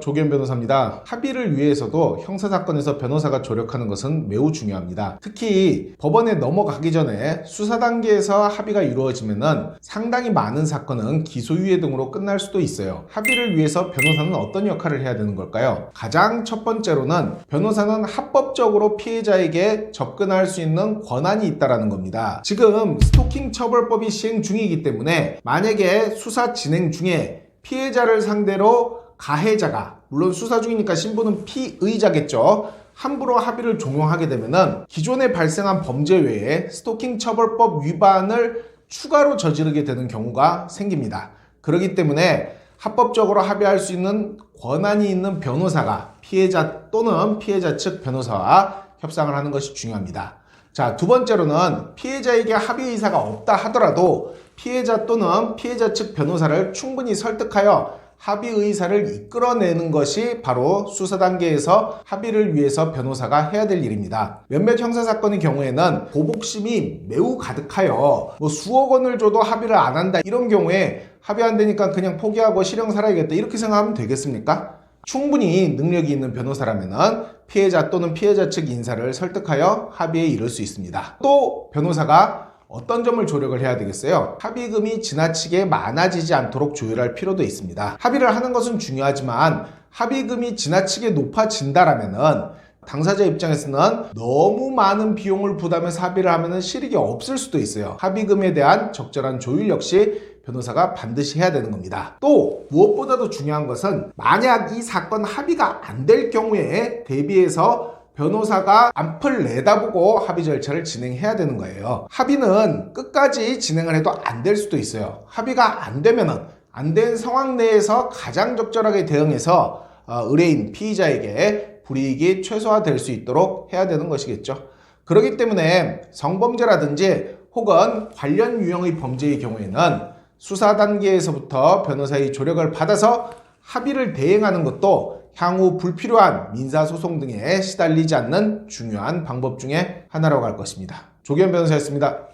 조기현 변호사입니다. 합의를 위해서도 형사사건에서 변호사가 조력하는 것은 매우 중요합니다. 특히 법원에 넘어가기 전에 수사 단계에서 합의가 이루어지면은 상당히 많은 사건은 기소유예 등으로 끝날 수도 있어요. 합의를 위해서 변호사는 어떤 역할을 해야 되는 걸까요? 가장 첫 번째로는 변호사는 합법적으로 피해자에게 접근할 수 있는 권한이 있다라는 겁니다. 지금 스토킹 처벌법이 시행 중이기 때문에 만약에 수사 진행 중에 피해자를 상대로 가해자가 물론 수사 중이니까 신부는 피의자겠죠. 함부로 합의를 종용하게 되면은 기존에 발생한 범죄 외에 스토킹 처벌법 위반을 추가로 저지르게 되는 경우가 생깁니다. 그렇기 때문에 합법적으로 합의할 수 있는 권한이 있는 변호사가 피해자 또는 피해자 측 변호사와 협상을 하는 것이 중요합니다. 자, 두 번째로는 피해자에게 합의 의사가 없다 하더라도 피해자 또는 피해자 측 변호사를 충분히 설득하여 합의 의사를 이끌어내는 것이 바로 수사 단계에서 합의를 위해서 변호사가 해야 될 일입니다. 몇몇 형사 사건의 경우에는 보복심이 매우 가득하여 뭐 수억 원을 줘도 합의를 안 한다 이런 경우에 합의 안 되니까 그냥 포기하고 실형 살아야겠다 이렇게 생각하면 되겠습니까? 충분히 능력이 있는 변호사라면 피해자 또는 피해자 측 인사를 설득하여 합의에 이를 수 있습니다. 또 변호사가 어떤 점을 조력을 해야 되겠어요? 합의금이 지나치게 많아지지 않도록 조율할 필요도 있습니다. 합의를 하는 것은 중요하지만 합의금이 지나치게 높아진다라면은 당사자 입장에서는 너무 많은 비용을 부담해서 합의를 하면 실익이 없을 수도 있어요. 합의금에 대한 적절한 조율 역시 변호사가 반드시 해야 되는 겁니다. 또 무엇보다도 중요한 것은 만약 이 사건 합의가 안 될 경우에 대비해서 변호사가 앞을 내다보고 합의 절차를 진행해야 되는 거예요. 합의는 끝까지 진행을 해도 안 될 수도 있어요. 합의가 안 되면은 안 된 상황 내에서 가장 적절하게 대응해서 어, 의뢰인 피의자에게 불이익이 최소화될 수 있도록 해야 되는 것이겠죠. 그렇기 때문에 성범죄라든지 혹은 관련 유형의 범죄의 경우에는 수사 단계에서부터 변호사의 조력을 받아서 합의를 대행하는 것도 향후 불필요한 민사소송 등에 시달리지 않는 중요한 방법 중에 하나라고 할 것입니다. 조기현 변호사였습니다.